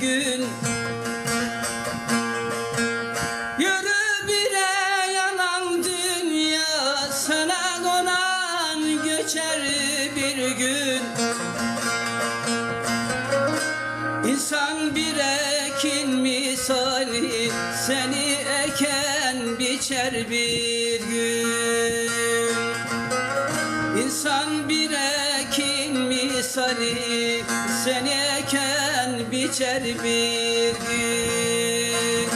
gün. Yürü bire yalan dünya Sana konan göçer bir gün. İnsan bir ekin misali Seni eken biçer bir gün. İnsan bir ekin misali Seni eken biçer bir gün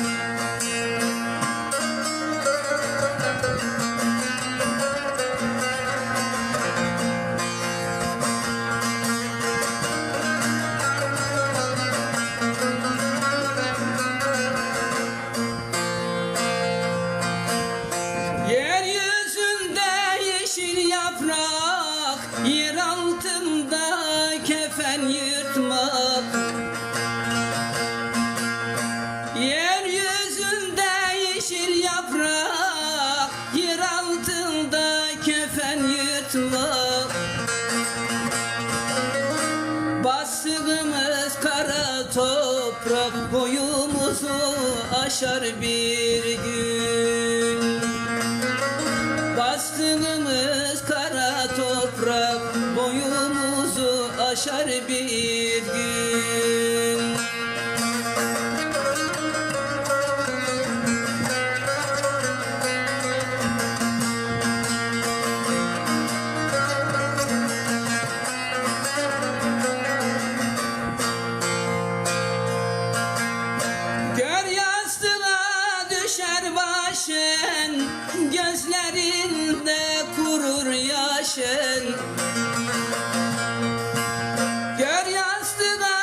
Yeryüzünde yeşil yaprak Yer altında toprak Boyumuzu aşar bir gün. Bastığımız kara toprak boyumuzu aşar bir gün başın Gözlerinde kurur yaşın. Gör yastığına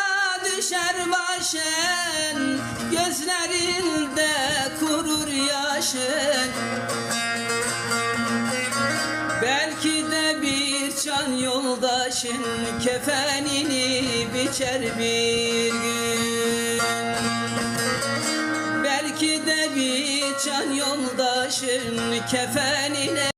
düşer başın Gözlerinde kurur yaşın. Belki de bir can yoldaşın Kefenini biçer bir gün Belki de bir can yoldaşın kefenine